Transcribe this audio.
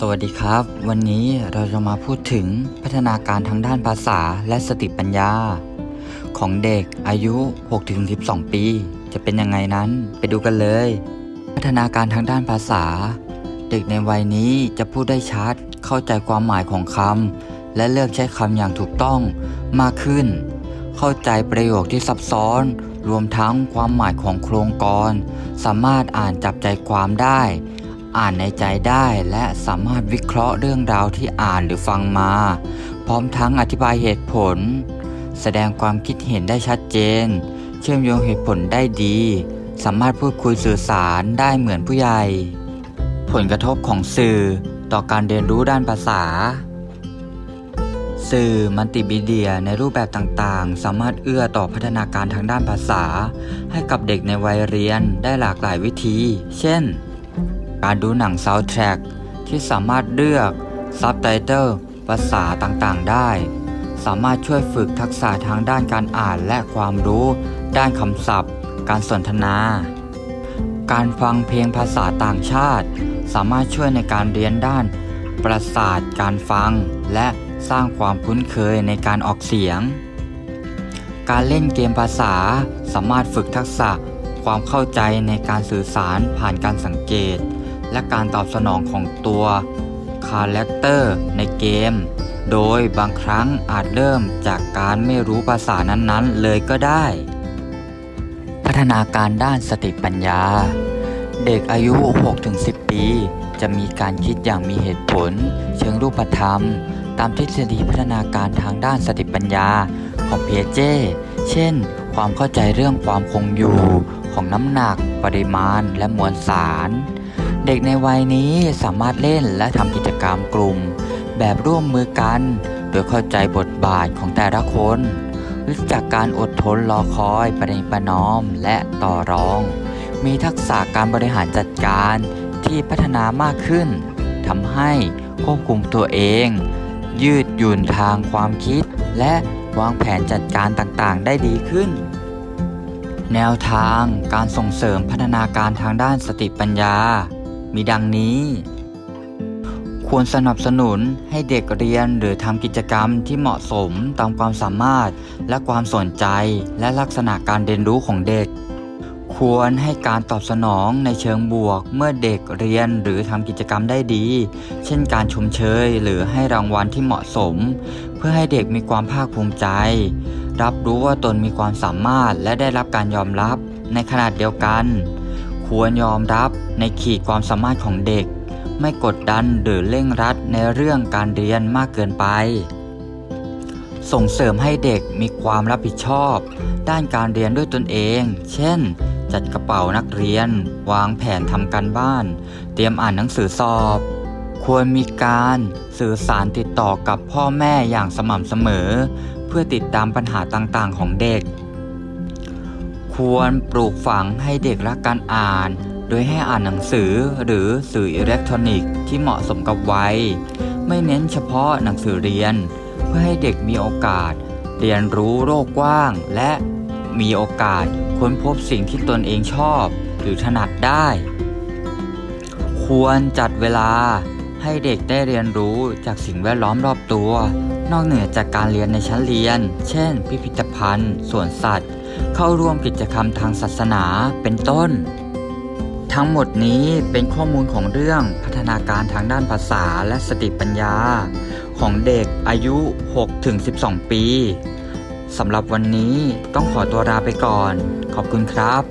สวัสดีครับ วันนี้เราจะมาพูดถึงพัฒนาการทางด้านภาษาและสติปัญญา ของเด็กอายุ 6-12 ปี จะเป็นยังไงนั้นไปดูกันเลย พัฒนาการทางด้านภาษา เด็กในวัยนี้จะพูดได้ชัด เข้าใจความหมายของคำและเลือกใช้คำอย่างถูกต้องมากขึ้น เข้าใจประโยคที่ซับซ้อน รวมทั้งความหมายของโครงกร สามารถอ่านจับใจความได้ อ่านในใจได้และสามารถวิเคราะห์เรื่องราวที่อ่านหรือฟังมา พร้อมทั้งอธิบายเหตุผล แสดงความคิดเห็นได้ชัดเจน เชื่อมโยงเหตุผลได้ดี สามารถพูดคุยสื่อสารได้เหมือนผู้ใหญ่ ผลกระทบของสื่อต่อการเรียนรู้ด้านภาษา สื่อมัลติมีเดียในรูปแบบต่างๆ สามารถเอื้อต่อพัฒนาการทางด้านภาษา ให้กับเด็กในวัยเรียนได้หลากหลายวิธี เช่น การดูหนังซาวด์แทร็กที่สามารถเลือกซับไตเติลภาษาต่างๆได้ สามารถช่วยฝึกทักษะทางด้านการอ่านและความรู้ ด้านคำศัพท์ การสนทนา การฟังเพลงภาษาต่างชาติ สามารถช่วยในการเรียนด้าน ประสาทการฟัง และสร้างความคุ้นเคยในการออกเสียง การเล่นเกมภาษา สามารถฝึกทักษะความเข้าใจในการสื่อสารผ่านการสังเกต และการตอบสนองของตัวคาแรคเตอร์ในเกม โดยบางครั้งอาจเริ่มจากการไม่รู้ภาษานั้นๆ เลยก็ได้ พัฒนาการด้านสติปัญญา เด็กอายุ 6-10 ปี จะมีการคิดอย่างมีเหตุผล เชิงรูปธรรม ตามทฤษฎีพัฒนาการทางด้านสติปัญญาของเพียเจ เช่น ความเข้าใจเรื่องความคงอยู่ของน้ำหนัก ปริมาณ และมวลสาร เด็กในวัยนี้สามารถเล่นและทำกิจกรรมกลุ่ม แบบร่วมมือกัน โดยเข้าใจบทบาทของแต่ละคนรู้จักการอดทนรอคอยประนีประนอมและต่อรอง มีทักษะการบริหารจัดการที่พัฒนามากขึ้นทำให้ควบคุมตัวเอง ยืดหยุ่นทางความคิด และวางแผนจัดการต่างๆ ได้ดีขึ้น แนวทางการส่งเสริมพัฒนาการทางด้านสติปัญญา มีดังนี้ ควรสนับสนุนให้เด็กเรียนหรือทำกิจกรรมที่เหมาะสมตามความสามารถและความสนใจและลักษณะการเรียนรู้ของเด็ก ควรให้การตอบสนองในเชิงบวก เมื่อเด็กเรียนหรือทำกิจกรรมได้ดี เช่นการชมเชยหรือให้รางวัลที่เหมาะสม เพื่อให้เด็กมีความภาคภูมิใจ รับรู้ว่าตนมีความสามารถและได้รับการยอมรับในขนาดเดียวกัน ควรยอมรับในขีดความสามารถของเด็ก ไม่กดดันหรือเร่งรัดในเรื่องการเรียนมากเกินไป ส่งเสริมให้เด็กมีความรับผิดชอบ ด้านการเรียนด้วยตนเอง เช่น จัดกระเป๋านักเรียน วางแผนทำการบ้าน เตรียมอ่านหนังสือสอบ ควรมีการสื่อสารติดต่อกับพ่อแม่อย่างสม่ำเสมอ เพื่อติดตามปัญหาต่างๆ ของเด็ก ควรปลูกฝังให้เด็กรักการอ่าน โดยให้อ่านหนังสือหรือสื่ออิเล็กทรอนิกส์ที่เหมาะสมกับวัย ไม่เน้นเฉพาะหนังสือเรียน เพื่อให้เด็กมีโอกาส เรียนรู้โลกกว้าง และมีโอกาสค้นพบสิ่งที่ตนเองชอบ หรือถนัดได้ ควรจัดเวลาให้เด็กได้เรียนรู้จากสิ่งแวดล้อมรอบตัว นอกเหนือจากการเรียนในชั้นเรียน เช่น พิพิธภัณฑ์ สวนสัตว์ เข้าร่วมกิจกรรมทางศาสนา เป็นต้น ทั้งหมดนี้เป็นข้อมูลของเรื่องพัฒนาการทางด้านภาษาและสติปัญญา ของเด็กอายุ 6-12 ปีสำหรับวันนี้ต้องขอตัวลาไปก่อน ขอบคุณครับ